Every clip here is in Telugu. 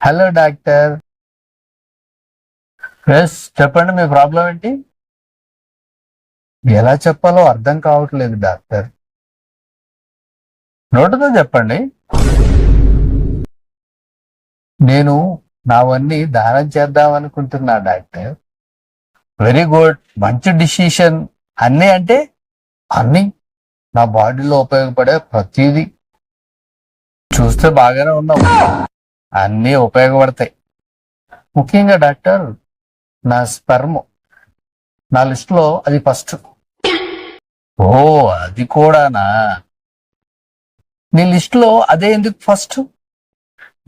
హలో డాక్టర్ ఎస్ చెప్పండి మీ ప్రాబ్లం ఏంటి? ఎలా చెప్పాలో అర్థం కావట్లేదు డాక్టర్ నోటుతో చెప్పండి. నేను నావన్నీ దానం చేద్దాం అనుకుంటున్నా డాక్టర్ వెరీ గుడ్ మంచి డిసిషన్ అన్నీ అంటే అన్నీ నా బాడీలో ఉపయోగపడే ప్రతిదీ. చూస్తే బాగానే ఉన్నావు. అన్నీ ఉపయోగపడతాయి. ముఖ్యంగా డాక్టర్ నా స్పెర్మ్ నా లిస్టులో అది ఫస్ట్. ఓ అది కూడానా? నీ లిస్టులో అదే ఎందుకు ఫస్ట్?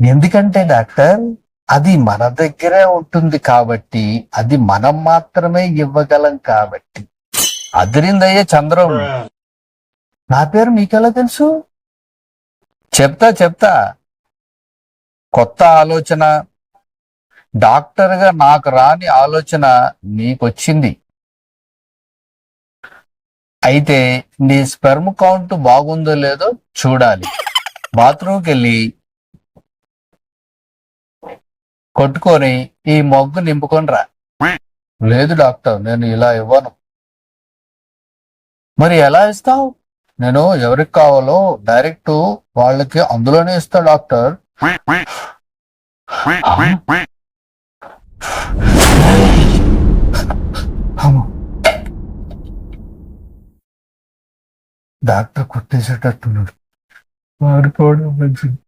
ఎందుకంటే డాక్టర్ అది మన దగ్గరే ఉంటుంది కాబట్టి అది మనం మాత్రమే ఇవ్వగలం కాబట్టి. అదిరిందయ్యే చంద్రం. నా పేరు మీకెలా తెలుసు? చెప్తా చెప్తా. కొత్త ఆలోచన. డాక్టర్గా నాకు రాని ఆలోచన నీకొచ్చింది. అయితే నీ స్పెర్మ్ కౌంట్ బాగుందో లేదో చూడాలి. బాత్రూమ్కి వెళ్ళి కొట్టుకొని ఈ మొగ్గు నింపుకొని రా. లేదు డాక్టర్ నేను ఇలా ఇవ్వను. మరి ఎలా ఇస్తావు? నేను ఎవరికి కావాలో డైరెక్ట్ వాళ్ళకి అందులోనే ఇస్తా డాక్టర్. డాక్టర్ కొట్టేసేటట్టున్నాడు. వాడిపోవడం మంచిది.